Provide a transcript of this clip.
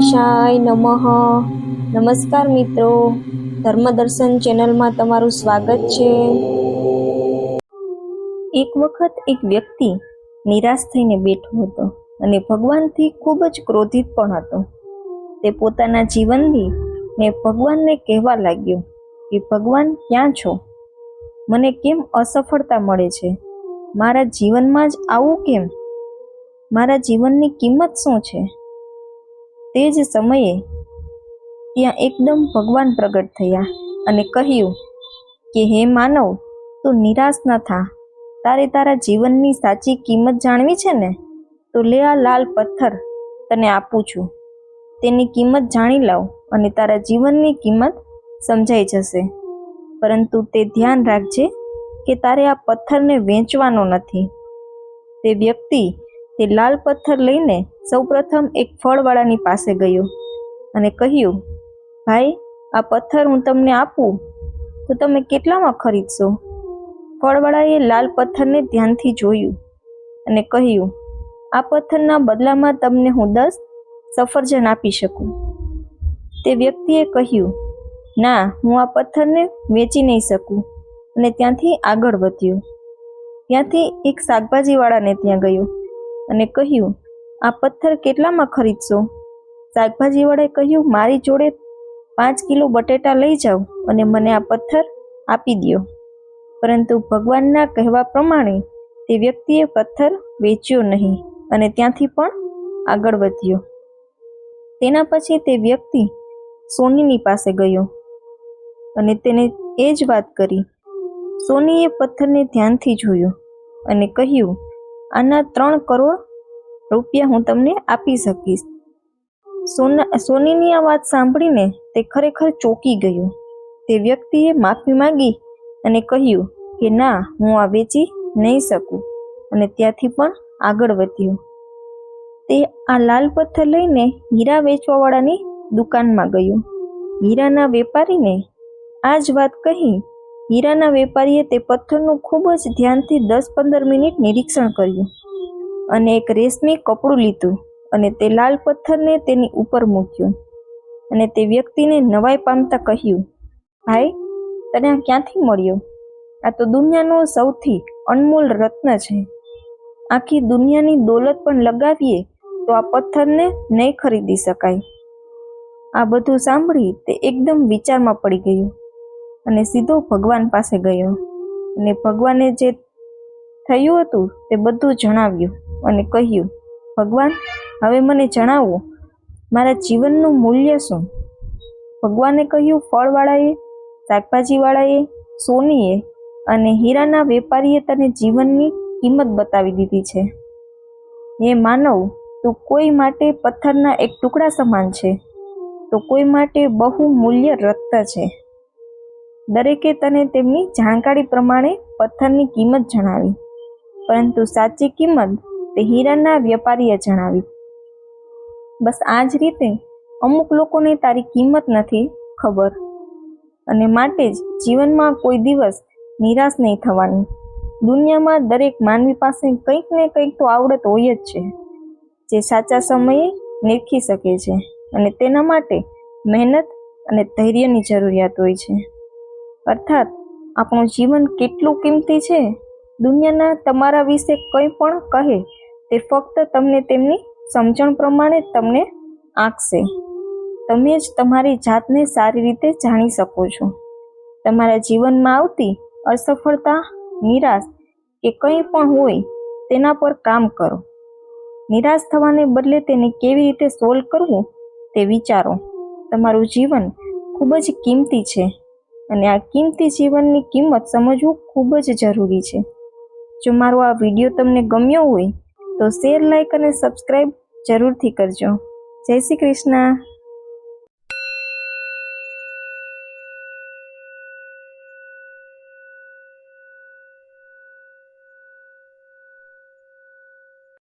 ગણેશાય નમઃ. નમસ્કાર મિત્રો. ધર્મદર્શન ચેનલમાં તમારું સ્વાગત છે. એક વખત એક વ્યક્તિ નિરાશ થઈને બેઠો હતો અને ભગવાનથી ખૂબ જ ક્રોધિત પણ હતો. તે પોતાના જીવનથી ને ભગવાનને કહેવા લાગ્યો કે, ભગવાન, ક્યાં છો? મને કેમ અસફળતા મળે છે? મારા જીવનમાં જ આવું કેમ? મારા જીવનની કિંમત શું છે? તે જ સમયે ત્યાં એકદમ ભગવાન પ્રગટ થયા અને કહ્યું કે, હે માનવ, તું નિરાશ ન થા. તારે તારા જીવનની સાચી કિંમત જાણવી છે ને? તો લે આ લાલ પથ્થર તને આપું છું. તેની કિંમત જાણી લાવ અને તારા જીવનની કિંમત સમજાઈ જશે. પરંતુ તે ધ્યાન રાખજે કે તારે આ પથ્થરને વેચવાનો નથી. તે વ્યક્તિ તે લાલ પથ્થર લઈને સૌપ્રથમ એક ફળવાળાની પાસે ગયો અને કહ્યું, ભાઈ, આ પથ્થર હું તમને આપું? તો તમે કેટલામાં ખરીદશો? ફળવાળાએ લાલ પથ્થરને ધ્યાનથી જોયું અને કહ્યું, આ પથ્થરના બદલામાં તમને હું દસ સફરજન આપી શકું. તે વ્યક્તિએ કહ્યું, ના, હું આ પથ્થરને વેચી નહીં શકું. અને ત્યાંથી આગળ વધ્યો. ત્યાંથી એક શાકભાજીવાળાને ત્યાં ગયો. અને કહ્યું, આ પથ્થર કેટલામાં ખરીદશો? શાકભાજીવાળાએ કહ્યું, મારી જોડે પાંચ કિલો બટેટા લઈ જાઓ અને મને આ પથ્થર આપી દ્યો. પરંતુ ભગવાનના કહેવા પ્રમાણે તે વ્યક્તિએ પથ્થર વેચ્યો નહીં અને ત્યાંથી પણ આગળ વધ્યો. તેના પછી તે વ્યક્તિ સોનીની પાસે ગયો અને તેને એ જ વાત કરી. સોનીએ પથ્થરને ધ્યાનથી જોયો અને કહ્યું આના ત્રણ કરોડ રૂપિયા હું તમને આપી શકીશ. સોના, સોનીની આ વાત સાંભળીને તે ખરેખર ચોંકી ગયું. તે વ્યક્તિએ માફી માંગી અને કહ્યું કે ના, હું આ વેચી નહીં શકું અને ત્યાંથી પણ આગળ વધ્યું. તે આ લાલ પથ્થર લઈને હીરા વેચવાવાળાની દુકાનમાં ગયો. હીરાના વેપારીને આ જ વાત કહી હીરાના વેપારીએ તે પથ્થરનું ખૂબ જ ધ્યાનથી દસ પંદર મિનિટ નિરીક્ષણ કર્યું અને એક રેશમી કપડું લીધું અને તે લાલ પથ્થરને તેની ઉપર મૂક્યું. અને તે વ્યક્તિને નવાઈ પામતા કહ્યું, ભાઈ, તને આ ક્યાંથી મળ્યો? આ તો દુનિયાનો સૌથી અનમોલ રત્ન છે. આખી દુનિયાની દોલત પણ લગાવીએ તો આ પથ્થરને નહીં ખરીદી શકાય. આ બધું સાંભળી તે એકદમ વિચારમાં પડી ગયું. અને સીધો ભગવાન પાસે ગયો. અને ભગવાને જે થયું હતું તે બધું જણાવ્યું અને કહ્યું, ભગવાન, હવે મને જણાવો, મારા જીવનનું મૂલ્ય શું? ભગવાને કહ્યું, ફળવાળાએ, શાકભાજીવાળાએ, સોનીએ અને હીરાના વેપારીએ તને જીવનની કિંમત બતાવી દીધી છે. હે માનવ, તું કોઈ માટે પથ્થરના એક ટુકડા સમાન છે. તો કોઈ માટે બહુ મૂલ્ય રત્ન છે. દરેકે તને તેમની જાણકારી પ્રમાણે પથ્થરની કિંમત જણાવી. પરંતુ સાચી કિંમત તે હીરાના વેપારીએ જણાવી. બસ આ જ રીતે અમુક લોકોને તારી કિંમત નથી ખબર. અને માટે જ જીવનમાં કોઈ દિવસ નિરાશ નહીં થવાની. દુનિયામાં દરેક માનવી પાસે કંઈક ને કંઈક તો આવડત હોય જ છે, જે સાચા સમયે નિરખી શકે છે અને તેના માટે મહેનત અને ધૈર્યની જરૂરિયાત હોય છે. અર્થાત, આપણું જીવન કેટલું કિંમતી છે? દુનિયાના તમારા વિશે કંઈ પણ કહે, તે ફક્ત તમને તેમની સમજણ પ્રમાણે તમને આંકશે. તમે જ તમારી જાતને સારી રીતે જાણી શકો છો. તમારા જીવનમાં આવતી અસફળતા, નિરાશ કે કંઈ પણ હોય, તેના પર કામ કરો. નિરાશ થવાને બદલે તેને કેવી રીતે સોલ્વ કરવું, તે વિચારો. તમારું જીવન ખૂબ જ કિંમતી છે. અને આ કિંમતી જીવનની કિંમત સમજવું ખૂબ જ જરૂરી છે. જો મારો આ વીડિયો તમને ગમ્યો હોય, તો શેર લાઈક અને સબસ્ક્રાઈબ જરૂરથી કરજો. જય શ્રી કૃષ્ણ.